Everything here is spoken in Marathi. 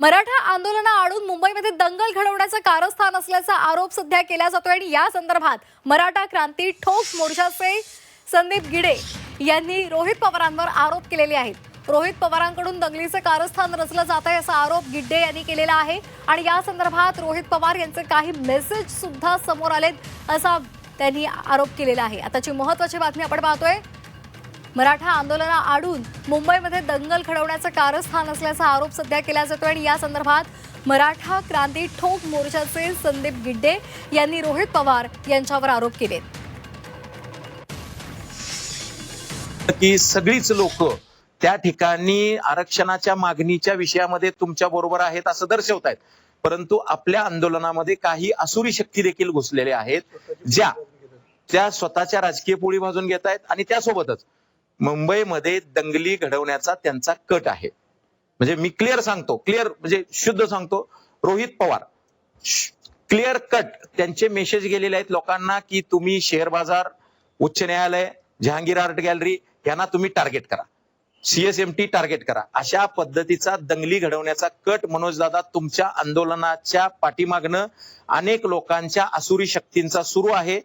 मराठा आंदोलना आडून मुंबईमध्ये दंगल घडवण्याचं कारस्थान असल्याचा आरोप सध्या केला जातोय आणि या संदर्भात मराठा क्रांती ठोक मोर्चाचे संदीप गिडे यांनी रोहित पवारांवर आरोप केलेले आहेत. रोहित पवारांकडून दंगलीचं कारस्थान रचलं जात आहे असा आरोप गिड्डे यांनी केलेला आहे आणि या संदर्भात रोहित पवार यांचे काही मेसेज सुद्धा समोर आलेत असा त्यांनी आरोप केलेला आहे. आताची महत्वाची बातमी आपण पाहतोय. मराठा आंदोलना आडून मुंबईमध्ये दंगल घडवण्याचं कारस्थान असल्याचा आरोप सध्या केला जातोय आणि या संदर्भात मराठा क्रांती ठोक मोर्चाचे संदीप गिड्डे यांनी रोहित पवार यांच्यावर आरोप केले. की सगळीच लोक त्या ठिकाणी आरक्षणाच्या मागणीच्या विषयामध्ये तुमच्या बरोबर आहेत असं दर्शवत आहेत परंतु आपल्या आंदोलनामध्ये काही असुरी शक्ती देखील घुसलेल्या आहेत ज्या त्या स्वतःच्या राजकीय पोळी भाजून घेत आहेत आणि त्यासोबतच मुंबईमध्ये दंगली घडवण्याचा त्यांचा कट आहे. म्हणजे मी क्लिअर सांगतो क्लिअर म्हणजे शुद्ध सांगतो रोहित पवार. क्लिअर कट त्यांचे मेसेज गेलेले आहेत लोकांना की तुम्ही शेअर बाजार उच्च न्यायालय जहांगीर आर्ट गॅलरी यांना तुम्ही टार्गेट करा. सीएसएमटी टार्गेट करा. अशा पद्धतीचा दंगली घडवण्याचा कट मनोजदादा तुमच्या आंदोलनाच्या पाठीमागनं अनेक लोकांच्या असुरी शक्तींचा सुरू आहे.